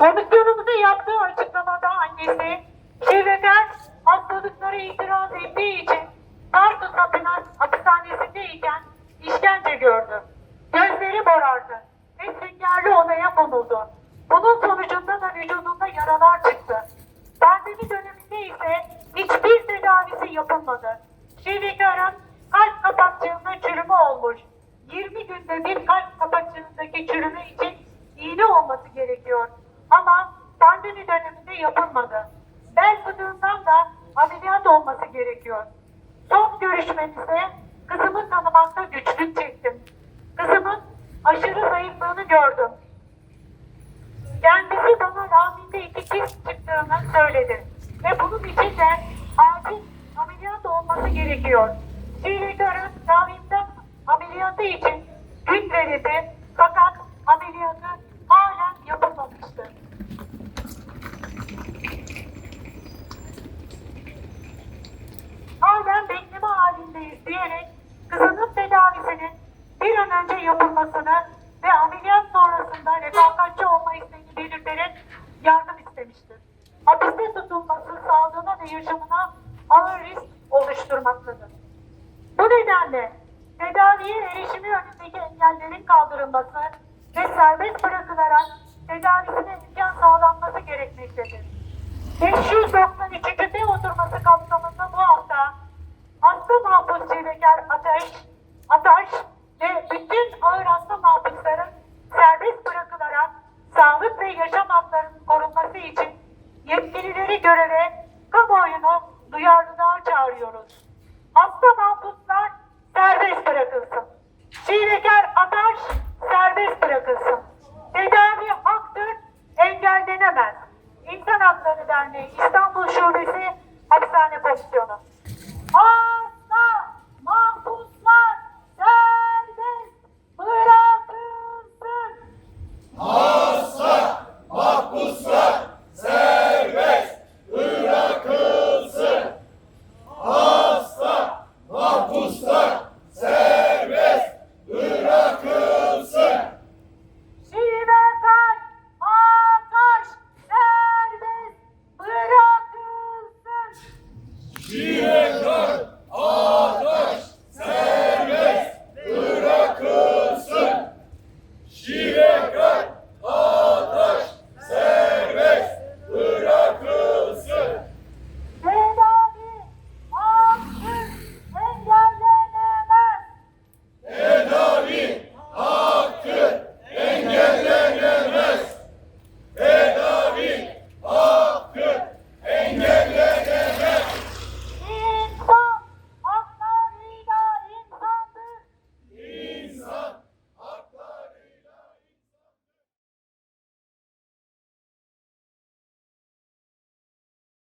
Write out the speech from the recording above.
Komisyonumuza yaptığı açıklamada annesi Şiveter hastalıklara itiraz ettiği için Tarsus Hapis- hapishanesindeyken işkence gördü. Gözleri morardı ve süngerli odaya konuldu. Bunun sonucunda da vücudunda yaralar çıktı. Pandemi döneminde ise hiçbir tedavisi yapılmadı. Şivekar'ın kalp kapakçığında çürüme olmuş. 20 günde bir kalp kapakçığındaki çürüme için iğne olması gerekiyor. Pandemi döneminde yapılmadı. Bel fıtığından da ameliyat olması gerekiyor. Son görüşmemizde kızımı tanımakta güçlük çektim. Kızımın aşırı zayıflığını gördüm. Kendisi bana rahminde iki kist çıktığını söyledi. Ve bunun için de acil ameliyat olması gerekiyor. Şilekar'ın rahimden ameliyatı için gün verildi refakatçi olma isteğini belirterek yardım istemiştir. Hapiste tutulması sağlığına ve yaşamına ağır risk oluşturmaktadır. Bu nedenle tedaviye erişimi önündeki engellerin kaldırılması ve serbest bırakılarak tedavisine imkan sağlanması gerekmektedir. 593. T oturması kapsamında bu hafta hasta mahpus Çiğdekar Ateş, Ataş Hasta mahpuslar serbest bırakılsın. Çiğdekar Ataş serbest bırakılsın. Tedavi haktır, engellenemez. İnsan Hakları Derneği İstanbul Şubesi Hapishane Komisyonu. Mustak!